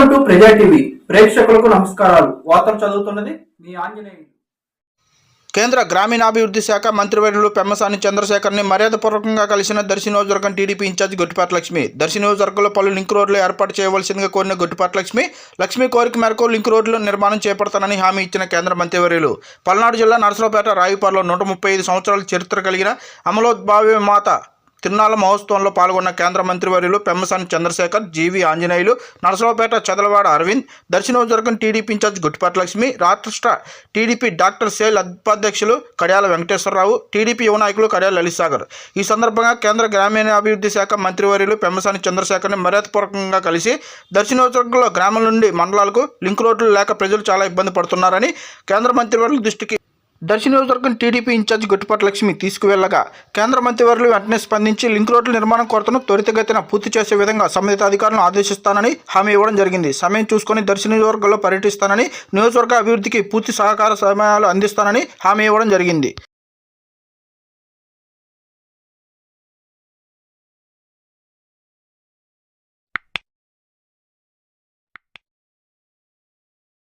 Welcome to ప్రజా TV ప్రేక్షకులకు నమస్కారాలు. వార్తలు చదువుతున్నది మీ ఆంజనేయులు. కేంద్ర గ్రామీణాభివృద్ధి శాఖ మంత్రివర్యులు పెమ్మసాని చంద్రశేఖర్ని మర్యాదపూర్వకంగా కలిసిన దర్శి నియోజకవర్గం టీడీపీ ఇన్ఛార్జ్ గొట్టిపాటి లక్ష్మి. దర్శి నియోజకవర్గంలో పలు లింక్ రోడ్లు ఏర్పాటు చేయవలసిందిగా కోరిన గొట్టిపాటి లక్ష్మి లక్ష్మి కోరిక మేరకు లింక్ రోడ్లు నిర్మాణం చేపడతానని హామీ ఇచ్చిన కేంద్ర మంత్రివర్యులు పల్నాడు జిల్లా నర్సరావుపేట రాయుపారులో నూట ముప్పై ఐదు సంవత్సరాల చరిత్ర కలిగిన అమలోద్భావ్య మాత తిరునాళ్ళ మహోత్సవంలో పాల్గొన్న కేంద్ర మంత్రివర్యులు పెమ్మసాని చంద్రశేఖర్ జీవి ఆంజనేయులు నరసరావుపేట చదలవాడ అరవింద్ దర్శనోజర్గం టీడీపీ ఇన్ఛార్జ్ గుట్టిపాటి లక్ష్మి రాష్ట్ర టీడీపీ డాక్టర్ సేల్ ఉపాధ్యక్షులు కడియాల వెంకటేశ్వరరావు టీడీపీ యువ నాయకులు కడియాల లలిత్సాగర్. ఈ సందర్భంగా కేంద్ర గ్రామీణాభివృద్ధి శాఖ మంత్రివర్యులు పెమ్మసాని చంద్రశేఖర్ని మర్యాదపూర్వకంగా కలిసి దర్శనోజర్గంలో గ్రామం నుండి మండలాలకు లింక్ రోడ్లు లేక ప్రజలు చాలా ఇబ్బంది పడుతున్నారని కేంద్ర మంత్రివర్యుల దృష్టికి దర్శి నియోజకవర్గం టీడీపీ ఇన్ఛార్జ్ గుట్టుపాటి లక్ష్మి తీసుకువెళ్ళగా కేంద్ర మంత్రివర్యులు వెంటనే స్పందించి లింక్ రోడ్ల నిర్మాణం కొరతను త్వరితగతిన పూర్తి చేసే విధంగా సంబంధిత అధికారులను ఆదేశిస్తానని హామీ ఇవ్వడం జరిగింది. సమయం చూసుకొని దర్శి నియోజకవర్గంలో పర్యటిస్తానని నియోజకవర్గ అభివృద్ధికి పూర్తి సహకార సమయాలు అందిస్తానని హామీ ఇవ్వడం జరిగింది.